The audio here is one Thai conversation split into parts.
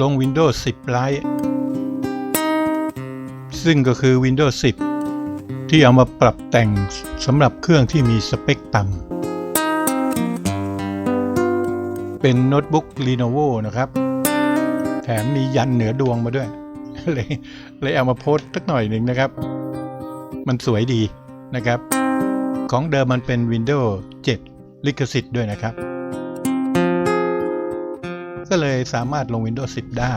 ลง Windows 10 Lite ซึ่งก็คือ Windows 10 ที่เอามาปรับแต่งสำหรับเครื่องที่มีสเปคต่ำ เป็นโน้ตบุ๊ก Lenovo นะครับ แถมมียันเหนือดวงมาด้วย เลยเลยเอามาโพสต์สักหน่อยหนึ่งนะครับ มันสวยดีนะครับ ของเดิมมันเป็น Windows 7 ลิขสิทธิ์ด้วยนะครับ ก็เลยสามารถลง Windows 10 ได้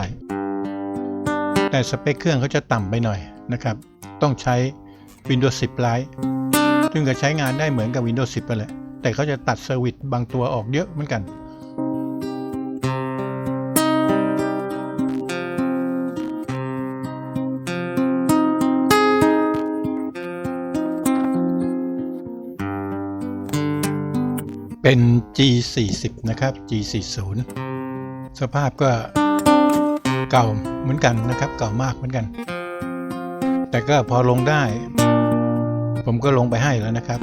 แต่สเปคเครื่องเขาจะต่ำไปหน่อยนะครับ ต้องใช้ Windows 10 Lite ซึ่งก็ใช้งานได้เหมือนกับ Windows 10 ไปแหละแต่เขาจะตัดเซอร์วิสบางตัวออกเยอะเหมือนกันเป็น G40 นะครับ G40 สภาพก็เก่าเหมือนกันนะครับ เก่ามากเหมือนกัน แต่ก็พอลงได้ ผมก็ลงไปให้แล้วนะครับ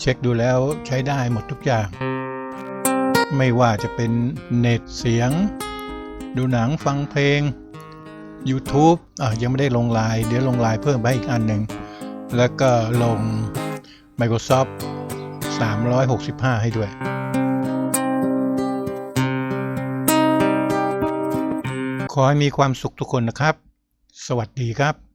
เช็คดูแล้วใช้ได้หมดทุกอย่าง ไม่ว่าจะเป็นเน็ตเสียง ดูหนังฟังเพลง YouTube อะยังไม่ได้ลงไลน์เดี๋ยวลงไลน์เพิ่มไปอีกอันหนึ่ง แล้วก็ลง Microsoft 365 ให้ด้วย ขอให้มีความสุขทุกคนนะครับ สวัสดีครับ